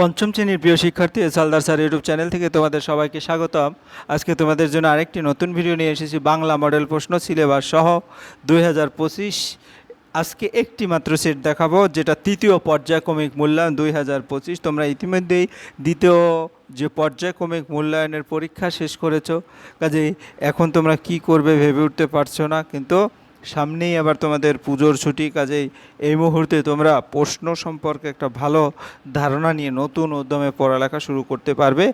পঞ্চম শ্রেণির প্রিয় শিক্ষার্থী সালদার স্যার ইউটিউব চ্যানেল থেকে তোমাদের সবাইকে স্বাগতম। আজকে তোমাদের জন্য আরেকটি নতুন ভিডিও নিয়ে এসেছি, বাংলা মডেল প্রশ্ন সিলেবাস সহ দুই হাজার পঁচিশ। আজকে একটি মাত্র সেট দেখাবো, যেটা তৃতীয় পর্যায়ক্রমিক মূল্যায়ন দুই হাজার পঁচিশ। তোমরা ইতিমধ্যেই দ্বিতীয় যে পর্যায়ক্রমিক মূল্যায়নের পরীক্ষা শেষ করেছ। কাজেই এখন তোমরা কি করবে ভেবে উঠতে পারছ না, কিন্তু সামনেই আবার তোমাদের পুজোর ছুটি, কাজেই এই মুহূর্তে তোমরা প্রশ্ন সম্পর্কে একটা ভালো ধারণা নিয়ে নতুন উদ্যমে পড়ালেখা শুরু করতে পারবে।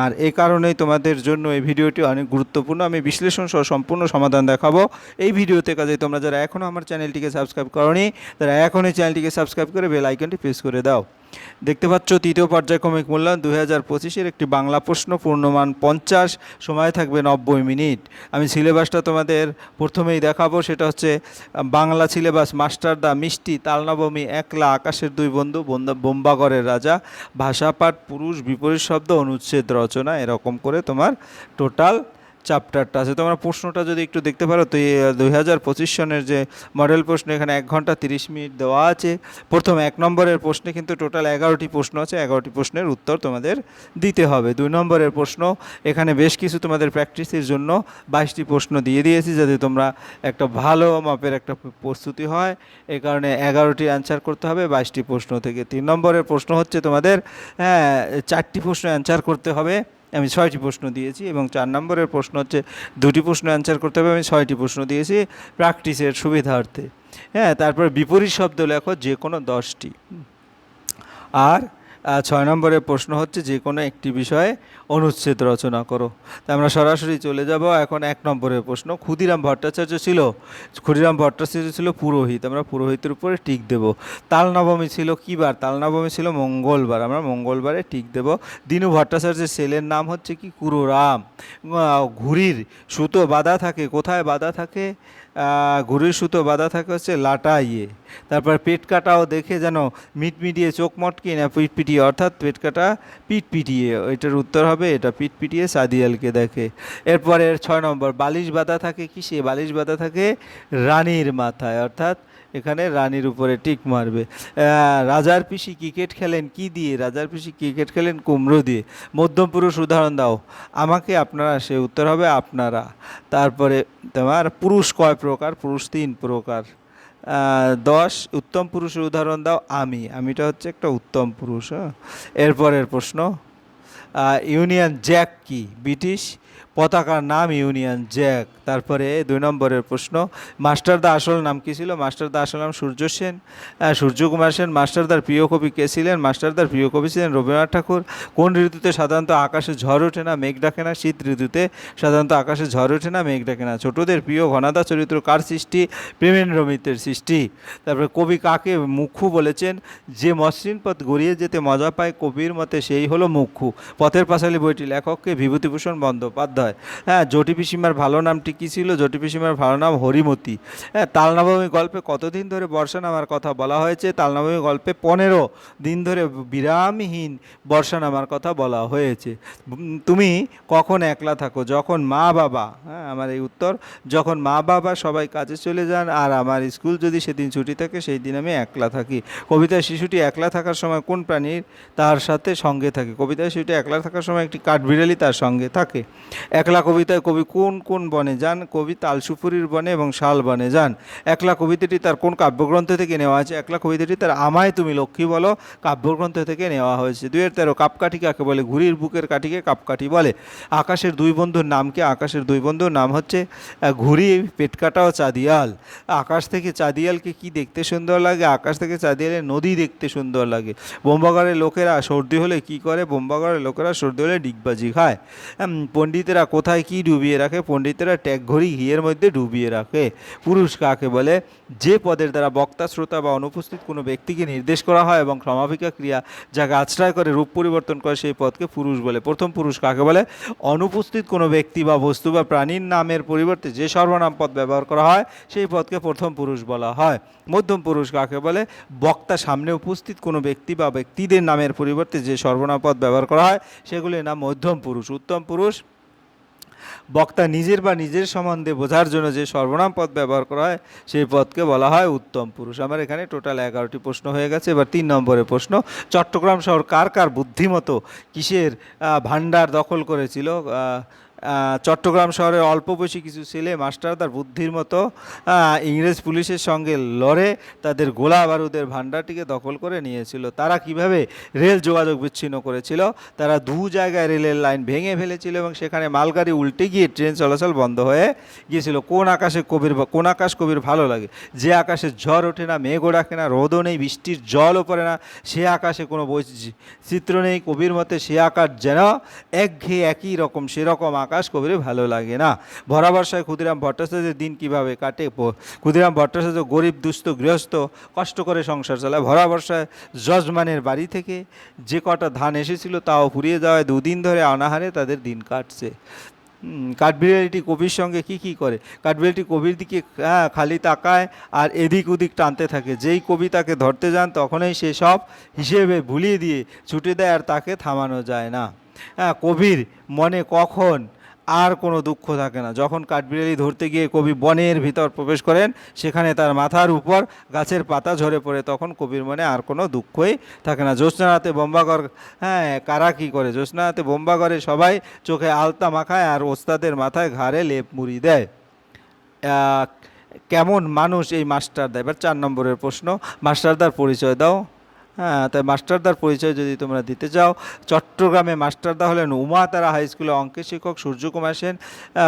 আর এ কারণেই তোমাদের জন্য এই ভিডিওটি অনেক গুরুত্বপূর্ণ। আমি বিশ্লেষণ সহ সম্পূর্ণ সমাধান দেখাবো। এই ভিডিওতে কাজেই তোমরা যারা এখনও আমার চ্যানেলটিকে সাবস্ক্রাইব করনি, তারা এখনই চ্যানেলটিকে সাবস্ক্রাইব করে বেল আইকনটি প্রেস করে দাও। দেখতে পাচ্ছ, তৃতীয় পর্যায়ক্রমিক মূল্যায়ন দুই হাজার পঁচিশের একটি বাংলা প্রশ্ন, পূর্ণমান পঞ্চাশ। সময় থাকবে নব্বই মিনিট। আমি সিলেবাসটা তোমাদের প্রথমেই দেখাবো, সেটা হচ্ছে, বাংলা সিলেবাস মাস্টার দা মিষ্টি তালনবমী একলা আকাশের দুই বন্ধু বোম্বাগড়ের রাজা। ভাষাপাঠ পুরুষ, বিপরীত শব্দ, অনুচ্ছেদ, রচনা, এরকম করে তোমার টোটাল চ্যাপ্টারটা আছে। তোমরা প্রশ্নটা যদি একটু দেখতে পারো, তো দুই হাজার পঁচিশ সনের যে মডেল প্রশ্ন, এখানে এক ঘণ্টা তিরিশ মিনিট দেওয়া আছে। প্রথম এক নম্বরের প্রশ্নে কিন্তু টোটাল এগারোটি প্রশ্ন আছে। এগারোটি প্রশ্নের উত্তর তোমাদের দিতে হবে। দুই নম্বরের প্রশ্ন, এখানে বেশ কিছু তোমাদের প্র্যাকটিসের জন্য বাইশটি প্রশ্ন দিয়ে দিয়েছি, যাতে তোমরা একটা ভালো মাপের একটা প্রস্তুতি হয়। এই কারণে এগারোটি অ্যান্সার করতে হবে, বাইশটি প্রশ্ন থেকে। তিন নম্বরের প্রশ্ন হচ্ছে তোমাদের হ্যাঁ চারটি প্রশ্ন অ্যান্সার করতে হবে। আমি ছয়টি প্রশ্ন দিয়েছি এবং চার নম্বরের প্রশ্ন হচ্ছে, দুটি প্রশ্ন অ্যান্সার করতে হবে, আমি ছয়টি প্রশ্ন দিয়েছি প্র্যাকটিসের সুবিধার্থে। হ্যাঁ তারপর বিপরীত শব্দ লেখো যে কোনো দশটি। আর ছয় নম্বরের প্রশ্ন হচ্ছে যে কোনো একটি বিষয়ে অনুচ্ছেদ রচনা করো। তা আমরা সরাসরি চলে যাব। এখন এক নম্বরের প্রশ্ন, ক্ষুদিরাম ভট্টাচার্য ছিল, ক্ষুদিরাম ভট্টাচার্য ছিল পুরোহিত, আমরা পুরোহিতের উপরে টিক দেব। তাল নবমী ছিল কী বার তাল নবমী ছিল মঙ্গলবার, আমরা মঙ্গলবারে টিক দেব। দিনু ভট্টাচার্যের ছেলের নাম হচ্ছে কি? কুরুরাম। ঘুড়ির সুতো বাঁধা থাকে, কোথায় বাঁধা থাকে? ঘুড়ির সুতো বাঁধা থাকে হচ্ছে লাটাইয়ে তারপর পেট কাটাও দেখে যেন মিটমিটিয়ে চোখ মটকে না পিট পিটিয়ে, অর্থাৎ পেট কাটা পিট পিটিয়ে। এটার উত্তর হবে, এটা পিট পিটিয়ে সাদিয়ালকে দেখে। এরপরে ছয় নম্বর, বালিশ বাঁধা থাকে কিসে? বালিশ বাঁধা থাকে রানীর মাথায়, অর্থাৎ এখানে রানীর উপরে টিক মারবে। রাজার পিসি ক্রিকেট খেলেন কি দিয়ে? রাজার পিসি ক্রিকেট খেলেন কুমড়ো দিয়ে। মধ্যম পুরুষ উদাহরণ দাও। আমাকে আপনারা, সে উত্তর হবে আপনারা। তারপরে তোমার পুরুষ কয় প্রকার, পুরুষ তিন প্রকার। দশ, উত্তম পুরুষের উদাহরণ দাও আমি। আমিটা হচ্ছে একটা উত্তম পুরুষ হ্যাঁ? এরপরের প্রশ্ন ইউনিয়ন জ্যাক কি? ব্রিটিশ পতাকার নাম ইউনিয়ন জ্যাক। তারপরে দুই নম্বরের প্রশ্ন মাস্টারদা আসল নাম কী ছিল? মাস্টারদা আসল নাম সূর্য সেন। সূর্যকুমার সেন মাস্টারদার প্রিয় কবি কে ছিলেন? মাস্টারদার প্রিয় কবি ছিলেন রবীন্দ্রনাথ ঠাকুর। কোন ঋতুতে সাধারণত আকাশে ঝড় ওঠে না, মেঘ ডাকে না? শীত ঋতুতে সাধারণত আকাশে ঝড় ওঠে না, মেঘ ডাকে না? ছোটদের প্রিয় ঘনাদা চরিত্র কার সৃষ্টি? প্রেমেন্দ্র মিত্রের সৃষ্টি। তারপরে কবি কাকে মুখ্যু বলেছেন? যে মসৃণ পথ গড়িয়ে যেতে মজা পায় কবির মতে সেই হলো মুখ্যু। পথের পাঁচালী বইটি লেখককে বিভূতিভূষণ বন্দ্যোপাধ্যায় হ্যাঁ। জটি পিসিমার ভালো নামটি কী ছিল? জটি পিসিমার ভালো নাম হরিমতি। হ্যাঁ তালনবমী গল্পে কতদিন ধরে বর্ষা নামার কথা বলা হয়েছে? তালনবমী গল্পে পনেরো দিন ধরে বিরামহীন বর্ষা নামার কথা বলা হয়েছে। তুমি কখন একলা থাকো? যখন মা বাবা হ্যাঁ আমার এই উত্তর, যখন মা বাবা সবাই কাজে চলে যান আর আমার স্কুল যদি সেদিন ছুটি থাকে সেই দিন আমি একলা থাকি। কবিতায় শিশুটি একলা থাকার সময় কোন প্রাণীর তার সাথে সঙ্গে থাকে? কবিতায় শিশুটি একলা থাকার সময় একটি কাঠবিড়ালি তার সঙ্গে থাকে। একলা কবিতায় কবি কোন কোন বনে যান? কবি তালসুপুরির বনে এবং শাল বনে যান। একলা কবিতাটি তার কোন কাব্যগ্রন্থ থেকে নেওয়া আছে একলা কবিতাটি তার আমায় তুমি লক্ষ্মী বলো কাব্যগ্রন্থ থেকে নেওয়া হয়েছে। দুইয়ের তেরো কাপকাঠি কাকে বলে ঘুড়ির বুকের কাঠিকে কাপকাঠি বলে। আকাশের দুই বন্ধুর নাম কি আকাশের দুই বন্ধুর নাম হচ্ছে ঘুড়ি পেটকাটা ও চাঁদিয়াল। আকাশ থেকে চাঁদিয়ালকে কি দেখতে সুন্দর লাগে? আকাশ থেকে চাঁদিয়ালের নদী দেখতে সুন্দর লাগে। বোম্বাগড়ের লোকেরা সর্দি হলে কি করে? বোম্বাগড়ের লোকেরা সর্দি হলে ডিগবাজি খায়। উম, পণ্ডিতেরা কোথায় কি ডুবিয়ে রাখে? পণ্ডিতেরা ট্যাগ ঘড়ি ঘিয়ের মধ্যে ডুবিয়ে রাখে। পুরুষ কাকে বলে? যে পদের দ্বারা বক্তা, শ্রোতা বা অনুপস্থিত কোনো ব্যক্তিকে নির্দেশ করা হয় এবং সমাপিকা ক্রিয়া যাকে আশ্রয় করে, রূপ পরিবর্তন করে সেই পদকে পুরুষ বলে। প্রথম পুরুষ কাকে বলে? অনুপস্থিত কোনো ব্যক্তি বা বস্তু বা প্রাণীর নামের পরিবর্তে যে সর্বনাম পদ ব্যবহার করা হয়, সেই পদকে প্রথম পুরুষ বলা হয়। মধ্যম পুরুষ কাকে বলে? বক্তা সামনে উপস্থিত কোনো ব্যক্তি বা ব্যক্তিদের নামের পরিবর্তে যে সর্বনাম পদ ব্যবহার করা হয়, সেগুলির নাম মধ্যম পুরুষ। উত্তম পুরুষ বক্তা নিজের বা নিজের সম্বন্ধে বোঝার জন্য যে সর্বনাম পদ ব্যবহার করা হয়, সেই পদকে বলা হয় উত্তম পুরুষ। আমার এখানে টোটাল এগারোটি প্রশ্ন হয়ে গেছে। এবার তিন নম্বরের প্রশ্ন, চট্টগ্রাম শহর কার কার বুদ্ধিমতো কিসের ভাণ্ডার দখল করেছিল? চট্টগ্রাম শহরের অল্প বয়সী কিছু ছেলে মাস্টার তার বুদ্ধির মতো ইংরেজ পুলিশের সঙ্গে লড়ে তাদের গোলা বারুদের ভাণ্ডারটিকে দখল করে নিয়েছিল। তারা কীভাবে রেল যোগাযোগ বিচ্ছিন্ন করেছিল? তারা দু জায়গায় রেলের লাইন ভেঙে ফেলেছিল এবং সেখানে মালগাড়ি উল্টে গিয়ে ট্রেন চলাচল বন্ধ হয়ে গিয়েছিল। কোন আকাশে কবির কোন আকাশ কবির ভালো লাগে? যে আকাশে ঝড় ওঠে না, মেঘও ডাকে না, রোদও নেই, বৃষ্টির জলও পড়ে না, সে আকাশে কোনো বৈচিত্র্য নেই। কবির মতে সে আকাশ যেন একঘেয়ে একই রকম, সেরকম আকাশ। কবির ভালো লাগে না। ভরা বর্ষায় ক্ষুদিরাম ভট্টাচার্যের দিন কীভাবে কাটে ক্ষুদিরাম ভট্টাচার্য গরিব দুস্থ গৃহস্থ কষ্ট করে সংসার চালায়। ভরা বর্ষায় যজমানের বাড়ি থেকে যে কটা ধান এসেছিল তাও ফুরিয়ে যাওয়ায় দুদিন ধরে অনাহারে তাদের দিন কাটছে। কাঠবিড়ালিটি কবির সঙ্গে কি কি করে? কাঠবিড়ালিটি কবির দিকে হ্যাঁ, খালি তাকায় আর এদিক ওদিক টানতে থাকে। যেই কবি তাকে ধরতে যান তখনই সে সব হিসেবে ভুলিয়ে দিয়ে ছুটে দেয় আর তাকে থামানো যায় না। হ্যাঁ কবির মনে কখন আর কোনো দুঃখ থাকে না। যখন কাঠবিড়ালি ধরতে গিয়ে কবি বনের ভিতর প্রবেশ করেন, সেখানে তার মাথার উপর গাছের পাতা ঝরে পড়ে, তখন কবির মনে আর কোনো দুঃখই থাকে না। জ্যোৎস্নারাতে বোম্বাগর হ্যাঁ কারা কী করে? জ্যোৎস্নারাতে বোম্বাগরে সবাই চোখে আলতা মাখায় আর ওস্তাদের মাথায় ঘাড়ে লেপ মুড়ি দেয়। কেমন মানুষ এই মাস্টারদা? এবার চার নম্বরের প্রশ্ন। মাস্টারদার পরিচয় দাও। হ্যাঁ তাই মাস্টারদার পরিচয় যদি তোমরা দিতে চাও চট্টগ্রামে মাস্টারদা হলেন উমাতারা হাই স্কুলে অঙ্কের শিক্ষক সূর্যকুমার সেন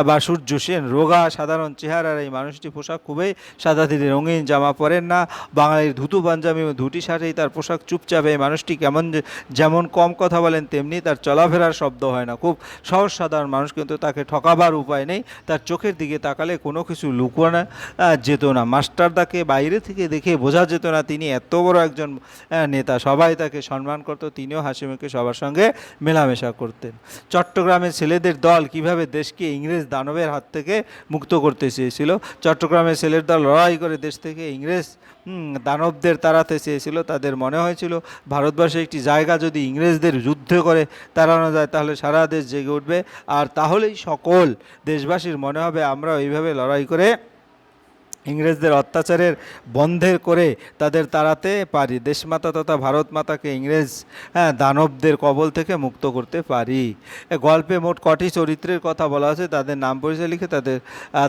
বা সূর্য সেন রোগা সাধারণ চেহারার এই মানুষটি পোশাক খুবই সাদা রঙিন জামা পরেন না বাঙালির ধুতু পাঞ্জাবি এবং ধুতি শাড়ি তার পোশাক চুপচাপ এই মানুষটি কেমন যেমন কম কথা বলেন তেমনি তার চলাফেরার শব্দ হয় না খুব সহজ সাধারণ মানুষ কিন্তু তাকে ঠকাবার উপায় নেই তার চোখের দিকে তাকালে কোনো কিছু লুকোনো যেত না মাস্টারদাকে বাইরে থেকে দেখে বোঝা যেত না তিনি এত বড় একজন আহ, নেতা সবাই তাকে সম্মান করত, তিনিও হাসিমুখে সবার সঙ্গে মেলামেশা করতেন। চট্টগ্রামের ছেলেদের দল কীভাবে দেশকে ইংরেজ দানবের হাত থেকে মুক্ত করতে চেয়েছিল? চট্টগ্রামের ছেলের দল লড়াই করে দেশ থেকে ইংরেজ দানবদের তাড়াতে চেয়েছিল, তাদের মনে হয়েছিল, ভারতবর্ষে একটি জায়গা যদি ইংরেজদের যুদ্ধ করে তাড়ানো যায়, তাহলে সারা দেশ জেগে উঠবে। আর তাহলেই সকল দেশবাসীর মনে হবে আমরা এইভাবে লড়াই করে ইংরেজদের অত্যাচারের বন্ধের করে তাদের তাড়াতে পারি। দেশমাতা তথা ভারত মাতাকে ইংরেজ হ্যাঁ দানবদের কবল থেকে মুক্ত করতে পারি। গল্পে মোট কটি চরিত্রের কথা বলা আছে, তাদের নাম পরিচয় লিখে তাদের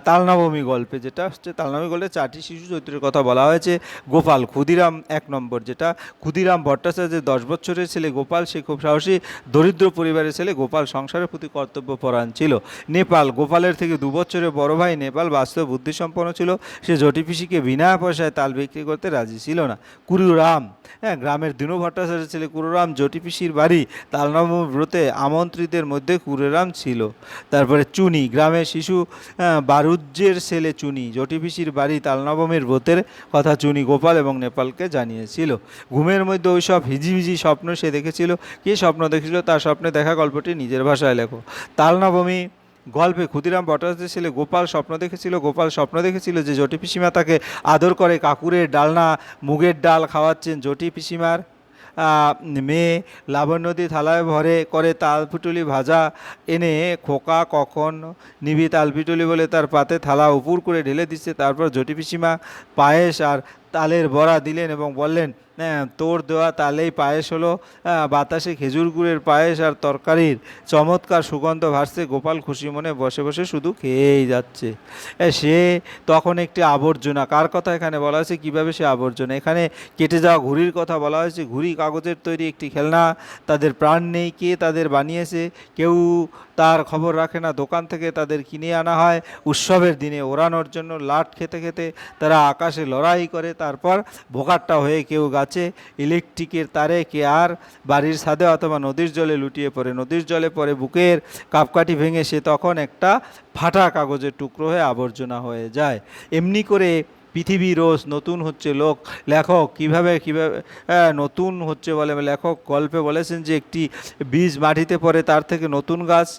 তালনবমী গল্পে যেটা হচ্ছে তালনবমী গল্পে চারটি শিশু চরিত্রের কথা বলা হয়েছে। গোপাল ক্ষুদিরাম এক নম্বর, যেটা ক্ষুদিরাম ভট্টাচার্যের দশ বছরের ছেলে গোপাল, সে খুব সাহসী দরিদ্র পরিবারের ছেলে। গোপাল সংসারের প্রতি কর্তব্যপরায়ণ ছিল। নেপাল, গোপালের থেকে দু বছরের বড় ভাই নেপাল বাস্তব বুদ্ধিসম্পন্ন ছিল। সে জটিপিসিকে বিনা পয়সায় তাল বিক্রি করতে রাজি ছিল না। কুরুরাম হ্যাঁ গ্রামের দিনু ভট্টাচার্য ছেলে কুরুরাম জটিপিসির বাড়ি তালনবমী ব্রতে আমন্ত্রিতের মধ্যে কুরুরাম ছিল। তারপরে চুনি গ্রামের শিশু আহ, বারুজ্যের ছেলে চুনি জটিপিসির বাড়ি তালনবমীর ব্রতের কথা চুনি গোপাল এবং নেপালকে জানিয়েছিল। ঘুমের মধ্যে ওই সব হিজিবিজি স্বপ্ন সে দেখেছিল। কী স্বপ্ন দেখেছিল? তার স্বপ্নে দেখা গল্পটি নিজের ভাষায় লেখো। তালনবমী গল্পে ক্ষুদিরাম ভট্টাচার্যের ছেলে গোপাল স্বপ্ন দেখেছিল, গোপাল স্বপ্ন দেখেছিল যে জটি পিসিমা তাকে আদর করে, কাকুরের ডালনা, মুগের ডাল খাওয়াচ্ছেন জটি পিসিমার। মেয়ে লাবণ্যদী থালায় ভরে করে তাল পিটুলি ভাজা, এনে খোকা কখন নিবি তাল পিটুলি বলে তার পাতে থালা উপুর করে ঢেলে দিচ্ছে। তারপর জটি পিসিমা পায়েস আর তালের বড়া দিলেন এবং বললেন তোর দেওয়া তালেই পায়েস হলো। বাতাসে খেজুর গুড়ের পায়েস আর তরকারির চমৎকার সুগন্ধ ভাসছে। গোপাল খুশি মনে বসে বসে শুধু খেয়েই যাচ্ছে। সে তখন একটি আবর্জনা। কার কথা এখানে বলা হয়েছে? কীভাবে সে আবর্জনা? এখানে কেটে যাওয়া ঘুড়ির কথা বলা হয়েছে। ঘুড়ি কাগজের তৈরি একটি খেলনা। তাদের প্রাণ নেই। কে তাদের বানিয়েছে? কেউ তার খবর রাখে না। দোকান থেকে তাদের কিনে আনা হয়। উৎসবের দিনে ওড়ানোর জন্য লাট খেতে খেতে তারা আকাশে লড়াই করে। তারপর ভোকাট্টা হয়ে কেউ গাছে ইলেকট্রিকের তারে কে আর বাড়ির ছাদে অথবা নদীর জলে লুটিয়ে পড়ে। নদীর জলে পড়ে, বুকের কাপকাঠি ভেঙে সে তখন একটা ফাটা কাগজের টুকরো হয়ে আবর্জনা হয়ে যায়। এমনি করে পৃথিবী রোজ নতুন হচ্ছে লোক। লেখক কীভাবে কীভাবে নতুন হচ্ছে বলে লেখক গল্পে বলেছেন যে একটি বীজ মাটিতে পড়ে, তার থেকে নতুন গাছ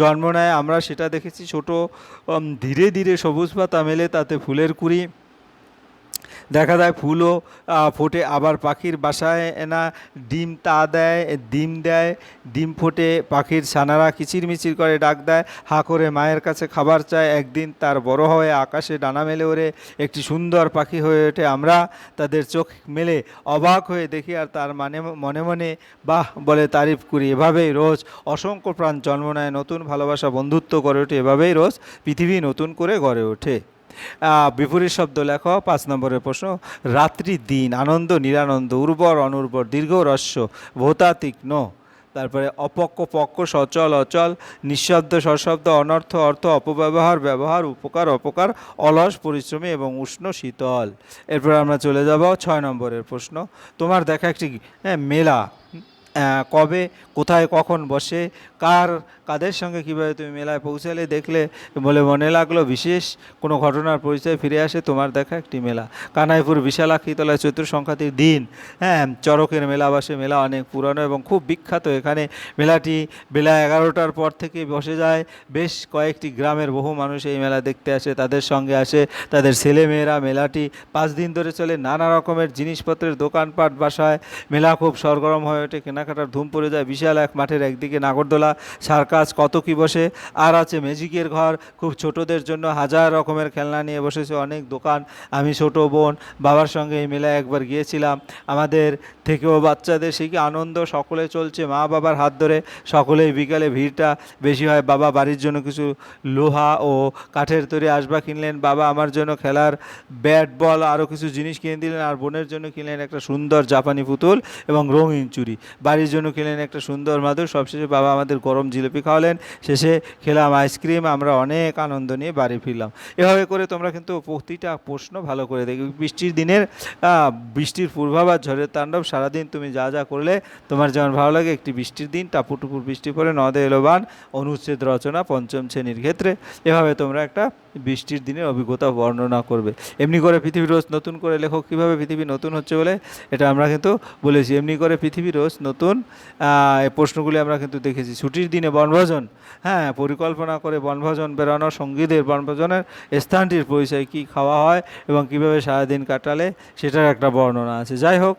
জন্ম নেয়। আমরা সেটা দেখেছি ছোট ধীরে ধীরে সবুজ পাতা মেলে, তাতে ফুলের কুড়ি দেখা যায় ফুলও ফোটে। আবার পাখির বাসায় না ডিম তা দেয়, ডিম দেয়, ডিম ফোটে। পাখির ছানারা কিচিরমিচির করে ডাক দেয়। হা করে মায়ের কাছে খাবার চায়। একদিন তার বড় হয়ে আকাশে ডানা মেলে ওরে। একটি সুন্দর পাখি হয়ে ওঠে। আমরা তাদের চোখ মেলে অবাক হয়ে দেখি আর তার মানে মনে মনে, বাহ! বলে তারিফ করি। এভাবেই রোজ অসংখ্য প্রাণ জন্ম নেয়। নতুন ভালোবাসা বন্ধুত্ব গড়ে ওঠে। এভাবেই রোজ পৃথিবী নতুন করে গড়ে ওঠে। বিপরীত শব্দ লেখো পাঁচ নম্বরের প্রশ্ন রাত্রি দিন আনন্দ নিরানন্দ উর্বর অনুর্বর দীর্ঘ রস্য ভোতা তীক্ষ্ণ তারপরে অপক্ষ পক্ষ সচল অচল নিঃশব্দ সশব্দ অনর্থ অর্থ অপব্যবহার ব্যবহার উপকার অপকার অলস পরিশ্রমী এবং উষ্ণ শীতল। এরপর আমরা চলে যাব ছয় নম্বরের প্রশ্ন। তোমার দেখা একটি হ্যাঁ, মেলা। কবে, কোথায়, কখন বসে, কার, কাদের সঙ্গে কীভাবে তুমি মেলায় পৌঁছালে, দেখলে বলে মনে লাগল বিশেষ কোনো ঘটনার পরিচয় ফিরে আসে তোমার দেখা একটি মেলা। কানাইপুর বিশালাক্ষীতলায় চৈত্র সংক্রান্তির দিন। হ্যাঁ চরকের মেলা বসে মেলা অনেক পুরানো এবং খুব বিখ্যাত। এখানে মেলাটি বেলা এগারোটার পর থেকে বসে যায়। বেশ কয়েকটি গ্রামের বহু মানুষ এই মেলা দেখতে আসে, তাদের সঙ্গে আসে তাদের ছেলেমেয়েরা। মেলাটি পাঁচ দিন ধরে চলে, নানা রকমের জিনিসপত্রের দোকানপাট, বাসায়। মেলা খুব সরগরম হয়ে ওঠে কেনাকাটার ধুম পড়ে যায়। বিশাল এক মাঠের একদিকে নাগরদোলা, সার্কাস কত কি বসে। আর আছে ম্যাজিকের ঘর। খুব ছোটদের জন্য হাজার রকমের খেলনা নিয়ে বসেছে অনেক দোকান। আমি ছোট বোন, বাবার সঙ্গে মেলায় একবার গিয়েছিলাম। আমাদের থেকেও বাচ্চাদের সেই আনন্দ সকলে চলছে। মা বাবার হাত ধরে সকলেই বিকালে ভিড়টা বেশি হয়। বাবা বাড়ির জন্য কিছু লোহা ও কাঠের তৈরি আসবা কিনলেন। বাবা আমার জন্য খেলার ব্যাট, বল আরও কিছু জিনিস কিনে দিলেন। আর বোনের জন্য কিনলেন একটা সুন্দর জাপানি পুতুল এবং রঙিন চুড়ি। বাড়ির জন্য খেলেন একটা সুন্দর মাদুর। সবশেষে বাবা আমাদের গরম জিলিপি খাওয়ালেন। শেষে খেলাম আইসক্রিম, আমরা অনেক আনন্দ নিয়ে বাড়ি ফিরলাম। এভাবে করে তোমরা কিন্তু প্রতিটা প্রশ্ন ভালো করে দেখবে। বৃষ্টির দিনের বৃষ্টির পূর্বাভাস, ঝড়ের তাণ্ডব, সারাদিন তুমি যা যা করলে তোমার যেমন ভালো লাগে, একটি বৃষ্টির দিন টাপুর টুপুর বৃষ্টি পড়ে, নদে এলোবান অনুচ্ছেদ রচনা, পঞ্চম শ্রেণির ক্ষেত্রে। এভাবে তোমরা একটা বৃষ্টির দিনের অভিজ্ঞতা বর্ণনা করবে। এমনি করে পৃথিবী রোজ নতুন করে লেখক কীভাবে পৃথিবী নতুন হচ্ছে বলে, এটা আমরা কিন্তু বলেছি। এমনি করে পৃথিবী রোজ নতুন প্রশ্নগুলি আমরা কিন্তু দেখেছি। ছুটির দিনে বনভোজন হ্যাঁ পরিকল্পনা করে বনভোজন বেরোনো সঙ্গীদের বনভোজনের স্থানটির পরিচয় কী খাওয়া হয় এবং কীভাবে সারাদিন কাটালে, সেটার একটা বর্ণনা আছে। যাই হোক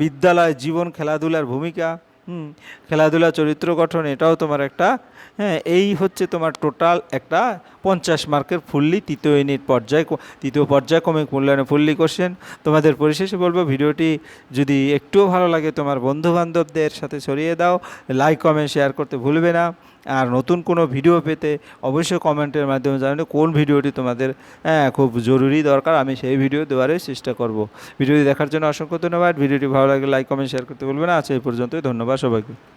বিদ্যালয় জীবন খেলাধুলার ভূমিকা হুম, খেলাধুলা, চরিত্র গঠন এটাও তোমার একটা হ্যাঁ এই হচ্ছে তোমার টোটাল একটা পঞ্চাশ মার্কের ফুললি তৃতীয় ইউনিট পর্যায়ে তৃতীয় পর্যায়ে কমিক মূল্যায়নে ফুললি কোশ্চেন তোমাদের পরিশেষে বলব, ভিডিওটি যদি একটুও ভালো লাগে তোমার বন্ধুবান্ধবদের সাথে ছড়িয়ে দাও লাইক কমেন্ট শেয়ার করতে ভুলবে না। আর নতুন কোনো ভিডিও পেতে অবশ্যই কমেন্টের মাধ্যমে জানাবেন কোন ভিডিওটি তোমাদের হ্যাঁ খুব জরুরি দরকার। আমি সেই ভিডিও দেওয়ারই চেষ্টা করব। ভিডিওটি দেখার জন্য অসংখ্য ধন্যবাদ। ভিডিওটি ভালো লাগলে লাইক কমেন্ট শেয়ার করতে বলবেন আচ্ছা আজ এই পর্যন্তই। ধন্যবাদ সবাইকে।